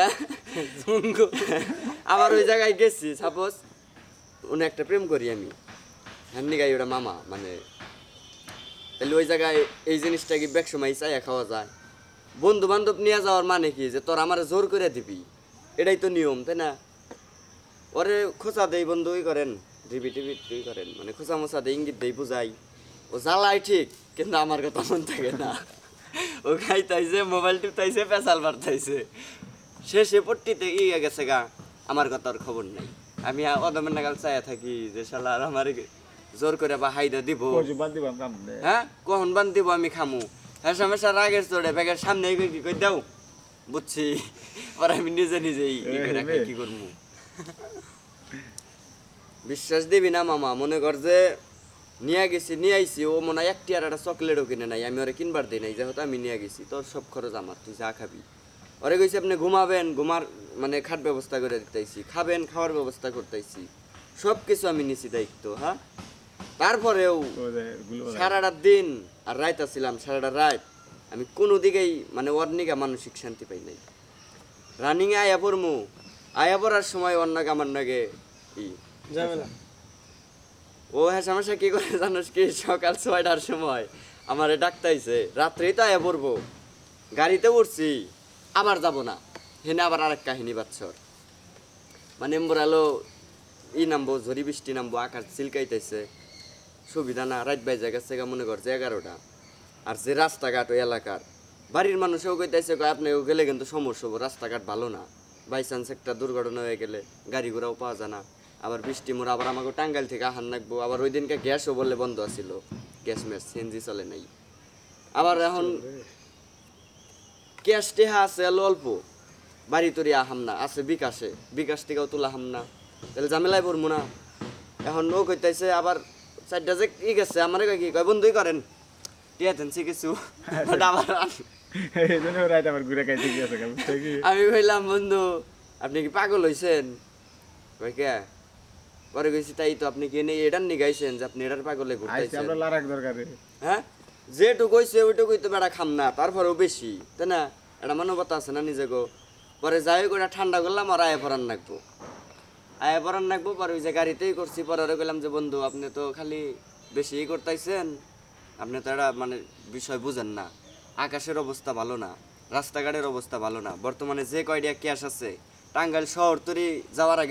আবার ওই জায়গায় গেছি সাপোজ উনি একটা প্রেম করি আমি। হ্যান্ডি গাই ওটা মামা মানে তাহলে ওই জায়গায় এই জিনিসটা কি ব্যাক সময় চাইয়া খাওয়া যায়? বন্ধু বান্ধব নিয়ে যাওয়ার মানে কি যে তোর আমার জোর করে দিবি? এটাই তো নিয়ম, তাই না? ওরে খোঁচা দেই বন্ধু, ওই করেন রিবি টিবি তুই করেন। মানে খোঁচা মোচা দেই, ইঙ্গিত দেই, বুঝাই। ও জ্বালায় ঠিক, কিন্তু আমার কথা মন থাকে না। ও খাইতাইছে, মোবাইল টিপতাইছে পেশাল বাড়তাইছে শেষে পট্টিতে ইয়ে গেছে গা আমার কথার খবর নাই। আমি অদমের নাগাল চাইয়া থাকি যে শালা আর আমার জোর করে বা হাইদা দিব। হ্যাঁ? কখন বান দিব আমি খামু? হ্যাঁ সমস্যা রাগের চড়ে ব্যাগের সামনে কই কি দাও? বুঝছি। আর আমি নিজে নিজেই কি করব বিশ্বাস দিবি না মামা মনে কর যে নিয়ে গেছি নিয়ে আইছি ও মনে হয় একটি আর একটা চকলেটও কিনে নাই আমি ওরে কিনবার দিই নাই যেহেতু আমি নিয়ে গেছি তোর সব খরচ আমার তুই যা খাবি। ওরে কইছি আপনি ঘুমাবেন ঘুমার মানে খাট ব্যবস্থা করে দিতেছি খাবেন খাওয়ার ব্যবস্থা করতেছি। সব কিছু আমি নিছি দায়িত্ব হ্যাঁ? তারপরেও সারাটা দিন আর রাত আসছিলাম সারাটা রাত আমি কোনো দিকেই মানে ওর নিকে মানসিক শান্তি পাই নাই। রানিংয়ে আয়া পড়মু আয়া পড়ার সময় অন্য আমার নাগে ই ও হ্যাঁ সমস্যা কি করে জানোস কি? সকাল ছয়টার সময় আমারে ডাকতাইছে রাত্রেই তো আয়া পড়ব গাড়িতে উঠছি। আবার যাব না। হেনে আবার আরেক কাহিনী বাচ্চর। মানে এম্বরালো ই নামবো, ঝড়ি বৃষ্টি নামবো, আকাশ চিলকাইতেছে সুবিধা না, রাত বাই জায়গা থেকে মনে করছে এগারোটা। আর যে রাস্তাঘাট ওই এলাকার, বাড়ির মানুষও কইতেছে আপনি গেলে কিন্তু সমস্যা হব, রাস্তাঘাট ভালো না। বাই চান্স একটা দুর্ঘটনা হয়ে গেলে গাড়ি ঘোড়াও পাওয়া যায় না। আবার বৃষ্টি মোড়, আবার আমাকে টাঙ্গাইল থেকে আহান রাখব আবার ওই দিনকে গ্যাসও বললে বন্ধ আছিল। গ্যাস ম্যাস সিএনজি চলে নাই। আবার এখন ক্যাশ টেহা আছে অল্প। বাড়ি তরি আহাম না আছে বিকাশে। বিকাশ থেকেও তোলা হাম না। তাহলে ঝামেলায় পড়ব না। এখন ও কইতাইছে আবার চারটা যে ই গেছে আমারে কয় কি? কয় বন্ধুই করেন? টিয়া তেনছি কিছু। আবার কি? আমি কইলাম বন্ধু আপনি কি পাগল হইছেন? কয় কে? পরে কইছি তাই তো আপনি কি এনে এটার নিগাইছেন যে আপনি এটার পাগলে ঘুরতেছেন আমরা লারাক দরকারে। হ্যাঁ? যেটুকু কইছে ওইটুকুই তো বেড়া খাম না তারপরেও বেশি তাই না? একটা মানবতা আছে না নিজে গো পরে যাই করে ঠান্ডা করলাম, আর আয় পরান রাখব। আয় পরান রাখব, পরে ওই যে গাড়িতেই করছি, পরে গেলাম যে, বন্ধু, আপনি তো খালি বেশি ই করতেছেন আপনি তো এটা মানে বিষয় বুঝেন না। আকাশের অবস্থা ভালো না, রাস্তাঘাটের অবস্থা ভালো না। বর্তমানে যে কয়টা ক্যাশ আছে, টাঙ্গাইল শহর তরি যাওয়ার আগে